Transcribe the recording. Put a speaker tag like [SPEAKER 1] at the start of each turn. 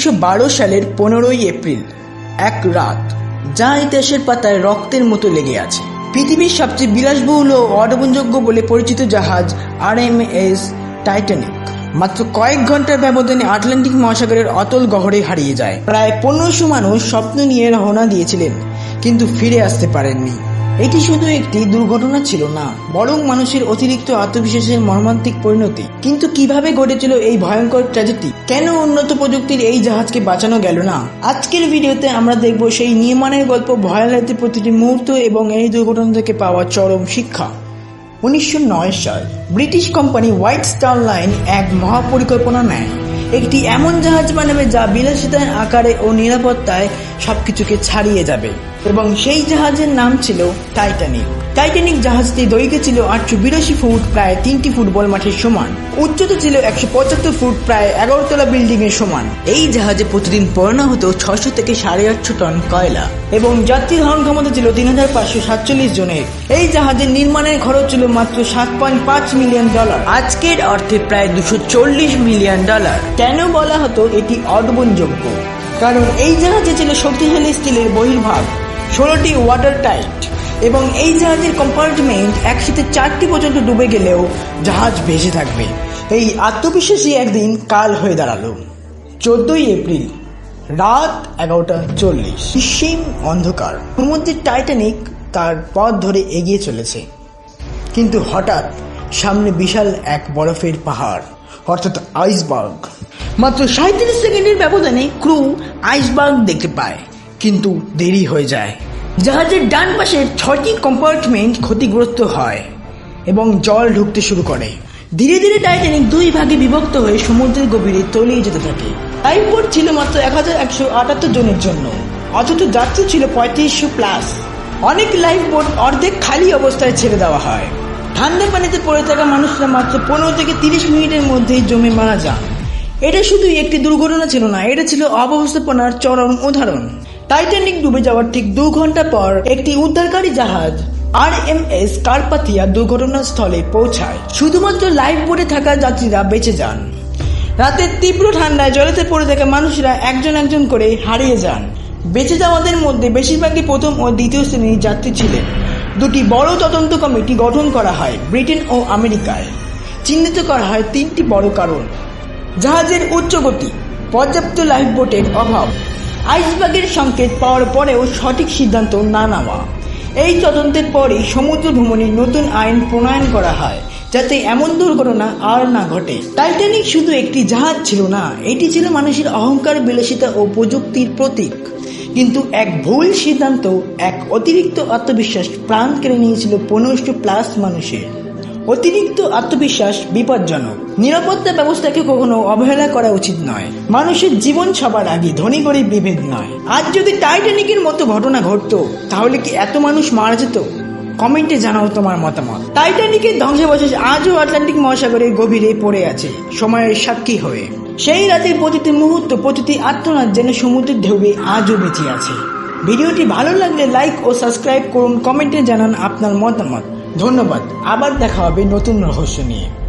[SPEAKER 1] উনিশশো সালের পনেরোই এপ্রিল, এক রাত, যা ইতিহাসের পাতায় রক্তের মতো লেগে আছে। পৃথিবীর সবচেয়ে বিলাসবহুল ও অডবনযোগ্য বলে পরিচিত জাহাজ আর এম এস টাইটানিক মাত্র কয়েক ঘণ্টার ব্যবধানে আটলান্টিক মহাসাগরের অতল গহরে হারিয়ে যায়। প্রায় পনেরোশো মানুষ স্বপ্ন নিয়ে রওনা দিয়েছিলেন, কিন্তু ফিরে আসতে পারেননি। এটি শুধু একটি দুর্ঘটনা ছিল না, বরং মানুষের অতিরিক্ত আত্মবিশ্বাসের মর্মান্তিক পরিণতি। কিন্তু কীভাবে ঘটেছিল এই ভয়ঙ্কর ট্র্যাজেডি কেন উন্নত প্রযুক্তির এই জাহাজকে বাঁচানো গেল না? আজকের ভিডিওতে আমরা দেখব সেই নির্মাণের গল্প ভয়ালয়তে প্রতিটি মুহূর্ত এবং এই দুর্ঘটনা থেকে পাওয়া চরম শিক্ষা। উনিশশো নয় সাল, British company White Star Line এক মহাপরিকল্পনা নেয়। একটি এমন জাহাজ বানাবে যা বিলাসিতার আকারে ও নিরাপত্তায় সবকিছুকে ছাড়িয়ে যাবে। এবং সেই জাহাজের নাম ছিল টাইটানিক। টাইটানিক জাহাজটি দৈর্ঘ্য ছিল আটশো বিরাশি ফুট, প্রায় তিনটি ফুটবল মাঠের সমান। উচ্চতা ছিল একশো পঁচাত্তর ফুট, প্রায় এগারোতলা বিল্ডিং এর সমান। এই জাহাজে প্রতিদিন পড়ানো হতো ছশো থেকে সাড়ে আটশো টন কয়লা। এবং যাত্রী ধারণ ক্ষমতা ছিল তিন হাজার পাঁচশো সাতচল্লিশ জনের। এই জাহাজের নির্মাণের খরচ ছিল মাত্র সাত পয়েন্ট পাঁচ মিলিয়ন ডলার। আজকের অর্থে প্রায় দুশো চল্লিশ মিলিয়ন ডলার। কেন বলা হতো এটি অর্ধবনযোগ্য কারণ এই জাহাজে ছিল শক্তিশালী স্টিলের বহির্ভাগ। ষোলোটি ওয়াটার টাইট এবং এই জাহাজের কম্পার্টমেন্ট একসাথে চারটি পর্যন্ত ডুবে গেলেও জাহাজ ভেসে থাকবে। এই আত্মবিশ্বাসী একদিন কাল হয়ে দাঁড়াল। চোদ্দই এপ্রিল, রাত এগারোটা চল্লিশ। সীম অন্ধকার। সমুদ্রের টাইটানিক তার পথ ধরে এগিয়ে চলেছে। কিন্তু হঠাৎ সামনে বিশাল এক বরফের পাহাড়। অর্থাৎ আইসবার্গ। মাত্র সাঁত্রিশ সেকেন্ডের ব্যবধানে ক্রু আইসবার্গ দেখতে পায়, কিন্তু দেরি হয়ে যায়। জাহাজের ডান পাশের ছয়টি কম্পার্টমেন্ট ক্ষতিগ্রস্ত হয় এবং জল ঢুকতে শুরু করে। ধীরে ধীরে টাইটানিক দুই ভাগে বিভক্ত হয়ে সমুদ্রের গভীরে তলিয়ে যেতে থাকে। লাইফবোট ছিল মাত্র এক হাজার একশো আটাত্তর জনের জন্য, অথচ যাত্রী ছিল পঁয়ত্রিশশো প্লাস। অনেক লাইফবোট অর্ধেক খালি অবস্থায় ছেড়ে দেওয়া হয়। ঠান্ডা পানিতে পড়ে থাকা মানুষরা মাত্র পনেরো থেকে তিরিশ মিনিটের মধ্যেই জমে মারা যান এটা শুধু একটি দুর্ঘটনা ছিল না, এটা ছিল অব্যবস্থাপনার চরম উদাহরণ। টাইটানিক ডুবে যাওয়ার ঠিক দু ঘণ্টা পর একটি উদ্ধারকারী জাহাজ আর এম এস কার্পাথিয়া দুর্ঘটনাস্থলে পৌঁছায়। শুধুমাত্র লাইফ বোটে থাকা যাত্রীরা বেঁচে যান। রাতের তীব্র ঠান্ডায় জলেতে পড়ে থাকা মানুষরা একজন একজন করে হারিয়ে যান। বেঁচে যাওয়াদের মধ্যে বেশিরভাগই প্রথম ও দ্বিতীয় শ্রেণির যাত্রী ছিলেন। দুটি বড় তদন্ত কমিটি গঠন করা হয় ব্রিটেন ও আমেরিকায়। চিহ্নিত করা হয় তিনটি বড় কারণ। জাহাজের উচ্চ গতি, পর্যাপ্ত লাইফবোটের অভাব, আইসবাগের সংকেত পাওয়ার পরেও সঠিক সিদ্ধান্ত না নেওয়া। এই তদন্তের পরই সমুদ্র ভ্রমণের নতুন আইন প্রণয়ন করা হয়, যাতে এমন দুর্ঘটনা আর না ঘটে। টাইটানিক শুধু একটি জাহাজ ছিল না, এটি ছিল মানুষের অহংকার, বিলাসিতা ও প্রযুক্তির প্রতীক। কিন্তু এক ভুল সিদ্ধান্ত, এক অতিরিক্ত আত্মবিশ্বাস প্রাণ কেড়ে নিয়েছিল পনেরোশো প্লাস মানুষের। অতিরিক্ত আত্মবিশ্বাস বিপজ্জনক। নিরাপত্তা ব্যবস্থাকে কখনো অবহেলা করা উচিত নয়। মানুষের জীবন সবার আগে ধনী গরিব বিভেদ নয়। আজ যদি টাইটানিকের মতো ঘটনা ঘটতো, তাহলে কি এত মানুষ মারা যেত? কমেন্টে জানাও তোমার মতামত। টাইটানিকের ধ্বংসাবশেষ আজও আটলান্টিক মহাসাগরের গভীরে পড়ে আছে। সময়ের সাক্ষী হয়ে। সেই রাতের প্রতিটি মুহূর্ত, প্রতিটি আত্মনাথ যেন সমুদ্রের ঢেউবে আজও বেঁচে আছে। ভিডিওটি ভালো লাগলে লাইক ও সাবস্ক্রাইব করুন, কমেন্টে জানান আপনার মতামত। ধন্যবাদ। আবার দেখা হবে নতুন রহস্য নিয়ে।